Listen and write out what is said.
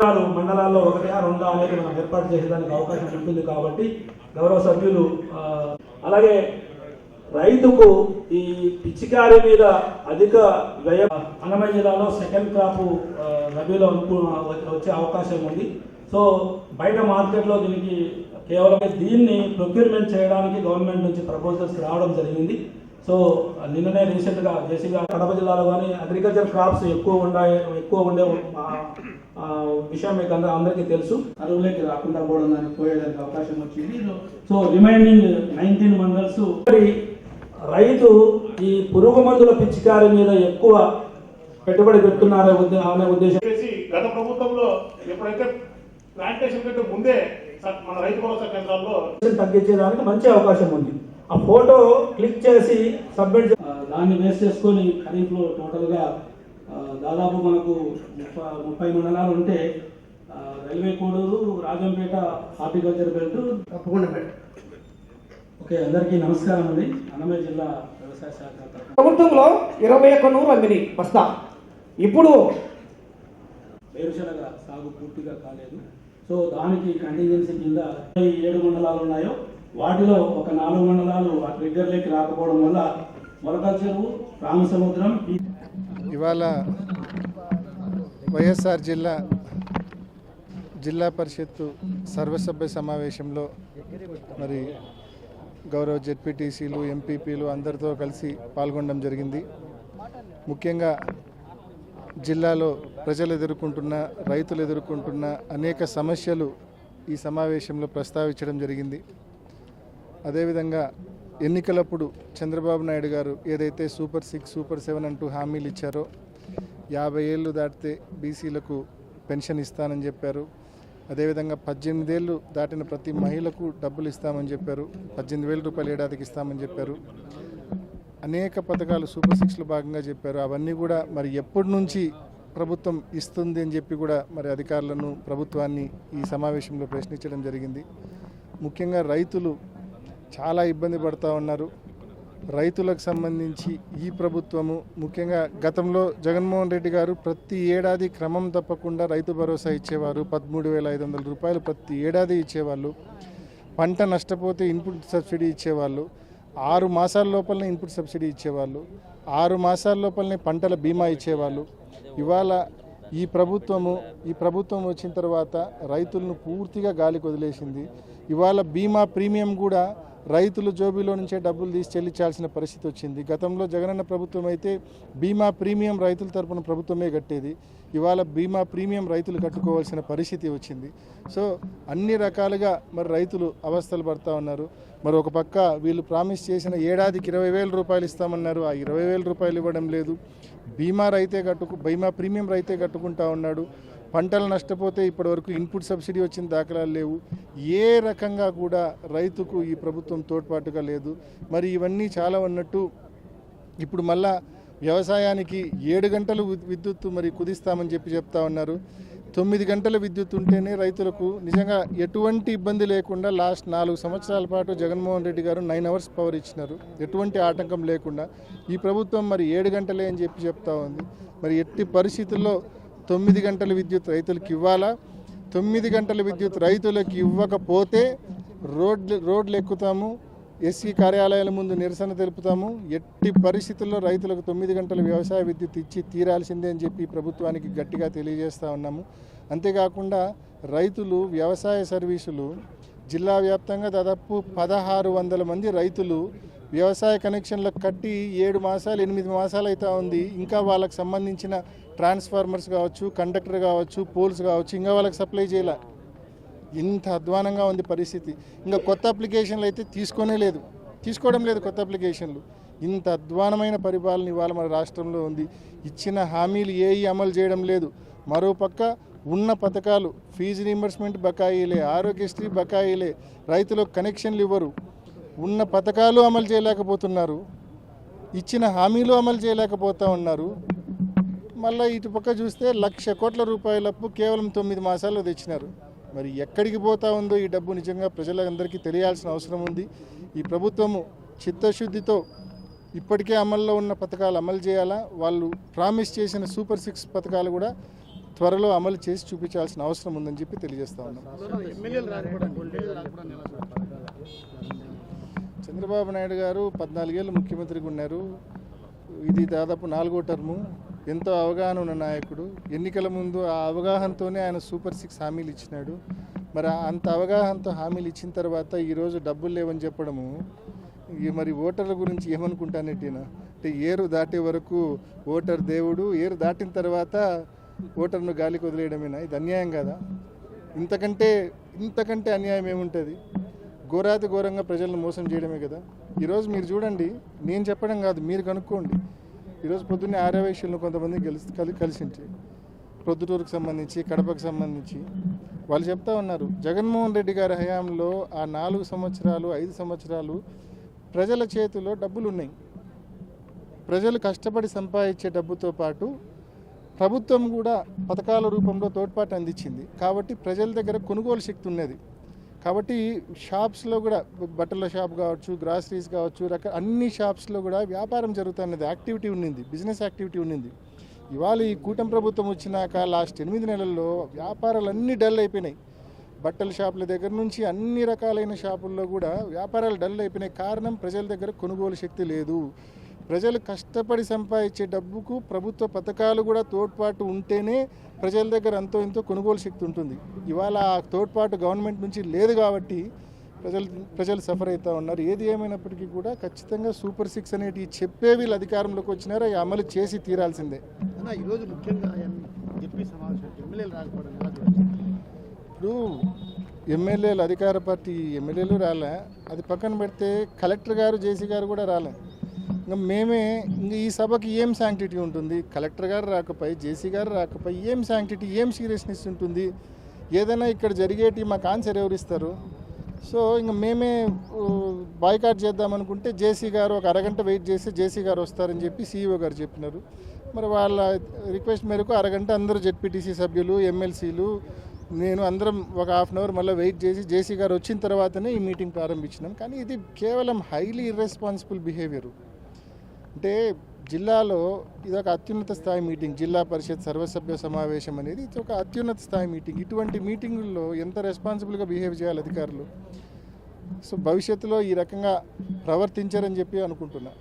మండలాలు మండలాల్లో ఒకటి రెండా అనేది మనం ఏర్పాటు చేసేదానికి అవకాశం ఉంటుంది కాబట్టి గౌరవ సభ్యులు అలాగే రైతుకు ఈ పిచ్చికారి మీద అధిక వ్యయ అన్నమయ్య జిల్లాలో సెకండ్ క్రాప్ రబీలో వచ్చే అవకాశం ఉంది. సో బయట మార్కెట్లో దీనికి కేవలం దీన్ని ప్రొక్యూర్మెంట్ చేయడానికి గవర్నమెంట్ నుంచి ప్రపోజల్స్ రావడం జరిగింది. సో నిన్ననే రీసెంట్గా జేసీగా కడప జిల్లాలో కానీ అగ్రికల్చర్ క్రాప్స్ ఎక్కువ ఉన్నాయి ఎక్కువ ఉండే విషయం మీకు అందరూ అందరికీ తెలుసు. అరువులోకి రాకుండా కూడా దానికి పోయేదానికి అవకాశం వచ్చింది. So remaining nineteen mandals. రైతు ఈ పురుగు మందుల పిచికారి మీద ఎక్కువ పెట్టుబడి పెడుతున్నారనే ఉద్దే- అనే ఉద్దేశం. చేసి గత ప్రభుత్వంలో ఎప్పుడైతే ప్లాంటేషన్ కంటే ముందే మన రైతు భరోసా కేంద్రాల్లో తగ్గించేదానికి మంచి అవకాశం ఉంది. ఆ ఫోటో క్లిక్ చేసి సబ్మిట్ దాన్ని బేస్ చేసుకొని ఖరీఫ్లో టోటల్గా దాదాపు మనకు ముప్పై ముప్పై మండలాలు ఉంటే railway Koduru Rajampet horticulture belt. తప్పకుండా మేడం. ఓకే అందరికీ నమస్కారం అండి. అన్నమయ్య జిల్లా వ్యవసాయ శాఖ ప్రభుత్వంలో ఇరవై ఒక్క నూరు అమ్మిని బస్తా. ఇప్పుడు వేరుశనగ సాగు పూర్తిగా కాలేదు. సో దానికి కంటింజెన్సీ కింద ఏడు మండలాలు ఉన్నాయో వాటిలో ఒక నాలుగు మండలాలు ఆ ట్రిగ్గర్లోకి రాకపోవడం వల్ల మొలకల చెరువు రామసముద్రం ఇవాళ వైఎస్ఆర్ జిల్లా జిల్లా పరిషత్తు సర్వసభ్య సమావేశంలో మరి గౌరవ జెడ్పీటీసీలు ఎంపీపీలు అందరితో కలిసి పాల్గొనడం జరిగింది. ముఖ్యంగా జిల్లాలో ప్రజలు ఎదుర్కొంటున్న రైతులు ఎదుర్కొంటున్న అనేక సమస్యలు ఈ సమావేశంలో ప్రస్తావించడం జరిగింది. అదేవిధంగా ఎన్నికలప్పుడు చంద్రబాబు నాయుడు గారు ఏదైతే సూపర్ సిక్స్ సూపర్ సెవెన్ అంటూ హామీలు ఇచ్చారో యాభై ఏళ్ళు దాటితే బీసీలకు పెన్షన్ ఇస్తానని చెప్పారు. అదేవిధంగా పద్దెనిమిదేళ్ళు దాటిన ప్రతి మహిళకు డబ్బులు ఇస్తామని చెప్పారు. పద్దెనిమిది వేల రూపాయలు ఏడాదికి ఇస్తామని చెప్పారు. అనేక పథకాలు సూపర్ సిక్స్లో భాగంగా చెప్పారు. అవన్నీ కూడా మరి ఎప్పటి నుంచి ప్రభుత్వం ఇస్తుంది అని చెప్పి కూడా మరి అధికారులను ప్రభుత్వాన్ని ఈ సమావేశంలో ప్రశ్నించడం జరిగింది. ముఖ్యంగా రైతులు చాలా ఇబ్బంది పడుతూ ఉన్నారు. రైతులకు సంబంధించి ఈ ప్రభుత్వము ముఖ్యంగా గతంలో జగన్మోహన్ రెడ్డి గారు ప్రతి ఏడాది క్రమం తప్పకుండా రైతు భరోసా ఇచ్చేవారు. పదమూడు వేల ఐదు వందల రూపాయలు ప్రతి ఏడాది ఇచ్చేవాళ్ళు. పంట నష్టపోతే ఇన్పుట్ సబ్సిడీ ఇచ్చేవాళ్ళు. ఆరు మాసాల లోపలనే ఇన్పుట్ సబ్సిడీ ఇచ్చేవాళ్ళు. ఆరు మాసాల లోపలనే పంటల బీమా ఇచ్చేవాళ్ళు. ఇవాళ ఈ ప్రభుత్వము ఈ ప్రభుత్వం వచ్చిన తర్వాత రైతులను పూర్తిగా గాలికి వదిలేసింది. ఇవాళ బీమా ప్రీమియం కూడా రైతులు జోబీలో నుంచే డబ్బులు తీసి చెల్లించాల్సిన పరిస్థితి వచ్చింది. గతంలో జగనన్న ప్రభుత్వం అయితే బీమా ప్రీమియం రైతుల తరపున ప్రభుత్వమే కట్టేది. ఇవాళ బీమా ప్రీమియం రైతులు కట్టుకోవాల్సిన పరిస్థితి వచ్చింది. సో అన్ని రకాలుగా మరి రైతులు అవస్థలు పడతా ఉన్నారు. మరి ఒక పక్క వీళ్ళు ప్రామిస్ చేసిన ఏడాదికి ఇరవై వేల రూపాయలు ఇస్తామన్నారు. ఆ ఇరవై వేల రూపాయలు ఇవ్వడం లేదు. బీమా రైతే కట్టుకు బీమా ప్రీమియం రైతే కట్టుకుంటా ఉన్నాడు. పంటలు నష్టపోతే ఇప్పటివరకు ఇన్పుట్ సబ్సిడీ వచ్చిన దాఖలాలు లేవు. ఏ రకంగా కూడా రైతుకు ఈ ప్రభుత్వం తోడ్పాటుగా లేదు. మరి ఇవన్నీ చాలా ఉన్నట్టు ఇప్పుడు మళ్ళా వ్యవసాయానికి ఏడు గంటలు విద్యుత్ మరి కుదిస్తామని చెప్పి చెప్తా ఉన్నారు. తొమ్మిది గంటల విద్యుత్ ఉంటేనే రైతులకు నిజంగా ఎటువంటి ఇబ్బంది లేకుండా లాస్ట్ నాలుగు సంవత్సరాల పాటు జగన్మోహన్ రెడ్డి గారు నైన్ అవర్స్ పవర్ ఇచ్చినారు. ఎటువంటి ఆటంకం లేకుండా ఈ ప్రభుత్వం మరి ఏడు గంటలే అని చెప్పి చెప్తా ఉంది. మరి ఎట్టి పరిస్థితుల్లో తొమ్మిది గంటల విద్యుత్ రైతులకు ఇవ్వాలా? తొమ్మిది గంటల విద్యుత్ రైతులకు ఇవ్వకపోతే రోడ్లు రోడ్లు ఎక్కుతాము ఎస్సీ కార్యాలయాల ముందు నిరసన తెలుపుతాము. ఎట్టి పరిస్థితుల్లో రైతులకు తొమ్మిది గంటల వ్యవసాయ విద్యుత్ ఇచ్చి తీరాల్సిందే అని చెప్పి ప్రభుత్వానికి గట్టిగా తెలియజేస్తూ ఉన్నాము. అంతేకాకుండా రైతులు వ్యవసాయ సర్వీసులు జిల్లా వ్యాప్తంగా దాదాపు పదహారు వందల మంది రైతులు వ్యవసాయ కనెక్షన్లకు కట్టి ఏడు మాసాలు ఎనిమిది మాసాలు అయితే ఉంది. ఇంకా వాళ్ళకి సంబంధించిన ట్రాన్స్ఫార్మర్స్ కావచ్చు కండక్టర్ కావచ్చు పోల్స్ కావచ్చు ఇంకా వాళ్ళకి సప్లై చేయాల. ఇంత అధ్వానంగా ఉంది పరిస్థితి. ఇంకా కొత్త అప్లికేషన్లు అయితే తీసుకోనే లేదు. తీసుకోవడం లేదు కొత్త అప్లికేషన్లు. ఇంత అధ్వానమైన పరిపాలన ఇవాళ మన రాష్ట్రంలో ఉంది. ఇచ్చిన హామీలు ఏవి అమలు చేయడం లేదు. మరోపక్క ఉన్న పథకాలు ఫీజు రీంబర్స్మెంట్ బకాయిలే ఆరోగ్యశ్రీ బకాయిలే రైతులకు కనెక్షన్లు ఇవ్వరు. ఉన్న పథకాలు అమలు చేయలేకపోతున్నారు. ఇచ్చిన హామీలు అమలు చేయలేకపోతూ ఉన్నారు. మళ్ళీ ఇటు పక్క చూస్తే లక్ష కోట్ల రూపాయల అప్పు కేవలం తొమ్మిది మాసాల్లో తెచ్చినారు. మరి ఎక్కడికి పోతా ఉందో ఈ డబ్బు నిజంగా ప్రజలందరికీ తెలియాల్సిన అవసరం ఉంది. ఈ ప్రభుత్వము చిత్తశుద్ధితో ఇప్పటికే అమల్లో ఉన్న పథకాలు అమలు చేయాలా? వాళ్ళు ప్రామిస్ చేసిన సూపర్ సిక్స్ పథకాలు కూడా త్వరలో అమలు చేసి చూపించాల్సిన అవసరం ఉందని చెప్పి తెలియజేస్తా ఉన్నాం. చంద్రబాబు నాయుడు గారు పద్నాలుగేళ్ళు ముఖ్యమంత్రిగా ఉన్నారు. ఇది దాదాపు నాలుగో టర్ము. ఎంతో అవగాహన ఉన్న నాయకుడు. ఎన్నికల ముందు ఆ అవగాహనతోనే ఆయన సూపర్ సిక్స్ హామీలు ఇచ్చినాడు. మరి అంత అవగాహనతో హామీలు ఇచ్చిన తర్వాత ఈరోజు డబ్బులు లేవని చెప్పడము ఈ మరి ఓటర్ల గురించి ఏమనుకుంటానట్టినా అంటే ఏరు దాటే వరకు ఓటర్ దేవుడు ఏరు దాటిన తర్వాత ఓటర్ను గాలికి వదిలేయడమేనా? ఇది అన్యాయం కదా? ఇంతకంటే ఇంతకంటే అన్యాయం ఏముంటుంది? ఘోరాతి ఘోరంగా ప్రజలను మోసం చేయడమే కదా. ఈరోజు మీరు చూడండి నేను చెప్పడం కాదు మీరు కనుక్కోండి. ఈరోజు పొద్దున్నే ఆర్యవేశ్యులను కొంతమంది కలిసి కలి కలిసింటి ప్రొద్దుటూరుకు సంబంధించి కడపకు సంబంధించి వాళ్ళు చెప్తా ఉన్నారు జగన్మోహన్ రెడ్డి గారి హయాంలో ఆ నాలుగు సంవత్సరాలు ఐదు సంవత్సరాలు ప్రజల చేతిలో డబ్బులు ఉన్నాయి ప్రజలు కష్టపడి సంపాదించే డబ్బుతో పాటు ప్రభుత్వం కూడా పథకాల రూపంలో తోడ్పాటు అందించింది. కాబట్టి ప్రజల దగ్గర కొనుగోలు శక్తి ఉన్నది. కాబట్టి షాప్స్లో కూడా బట్టల షాప్ కావచ్చు గ్రాసరీస్ కావచ్చు రక అన్ని షాప్స్లో కూడా వ్యాపారం జరుగుతున్నది యాక్టివిటీ ఉండింది బిజినెస్ యాక్టివిటీ ఉండింది. ఇవాళ ఈ కూటమి ప్రభుత్వం వచ్చినాక లాస్ట్ ఎనిమిది నెలల్లో వ్యాపారాలు అన్నీ డల్ అయిపోయినాయి. బట్టల షాపుల దగ్గర నుంచి అన్ని రకాలైన షాపుల్లో కూడా వ్యాపారాలు డల్ అయిపోయినాయి. కారణం ప్రజల దగ్గర కొనుగోలు శక్తి లేదు. ప్రజలు కష్టపడి సంపాదించే డబ్బుకు ప్రభుత్వ పథకాలు కూడా తోడ్పాటు ఉంటేనే ప్రజల దగ్గర అంతో ఇంతో కొనుగోలు శక్తి ఉంటుంది. ఇవాళ ఆ తోడ్పాటు గవర్నమెంట్ నుంచి లేదు కాబట్టి ప్రజలు ప్రజలు సఫర్ అవుతూ ఉన్నారు. ఏది ఏమైనప్పటికీ కూడా ఖచ్చితంగా సూపర్ సిక్స్ అనేటివి చెప్పే వీళ్ళు అధికారంలోకి వచ్చినారో. అవి అమలు చేసి తీరాల్సిందే. ఈరోజు ముఖ్యంగా సమావేశం ఎమ్మెల్యేలు రాకపోవడం ఇప్పుడు ఎమ్మెల్యేలు అధికార పార్టీ ఎమ్మెల్యేలు రాలే. అది పక్కన పెడితే కలెక్టర్ గారు జేసీ గారు కూడా రాలే. ఇంకా మేమే ఇంక ఈ సభకి ఏం శాంక్టిటీ ఉంటుంది? కలెక్టర్ గారు రాకపోయి జేసీ గారు రాకపోయి ఏం శాంక్టిటీ ఏం సీరియస్నెస్ ఉంటుంది? ఏదైనా ఇక్కడ జరిగేటి మాకు ఆన్సర్ ఎవరు ఇస్తారు? సో ఇంక మేమే బాయ్కాట్ చేద్దామనుకుంటే జేసీ గారు ఒక అరగంట వెయిట్ చేస్తే జేసీ గారు వస్తారని చెప్పి సీఈఓ గారు చెప్పినారు. మరి వాళ్ళ రిక్వెస్ట్ మేరకు అరగంట అందరూ జెడ్పీటీసీ సభ్యులు ఎమ్మెల్సీలు నేను అందరం ఒక హాఫ్ అన్ అవర్ మళ్ళీ వెయిట్ చేసి జేసీ గారు వచ్చిన తర్వాతనే ఈ మీటింగ్ ప్రారంభించినాం. కానీ ఇది కేవలం హైలీ ఇర్రెస్పాన్సిబుల్ బిహేవియర్ అంటే జిల్లాలో ఇది ఒక అత్యున్నత స్థాయి మీటింగ్ జిల్లా పరిషత్ సర్వసభ్య సమావేశం అనేది ఇది ఒక అత్యున్నత స్థాయి మీటింగ్. ఇటువంటి మీటింగుల్లో ఎంత రెస్పాన్సిబుల్గా బిహేవ్ చేయాలి అధికారులు? సో భవిష్యత్తులో ఈ రకంగా ప్రవర్తించారని చెప్పి అనుకుంటున్నాను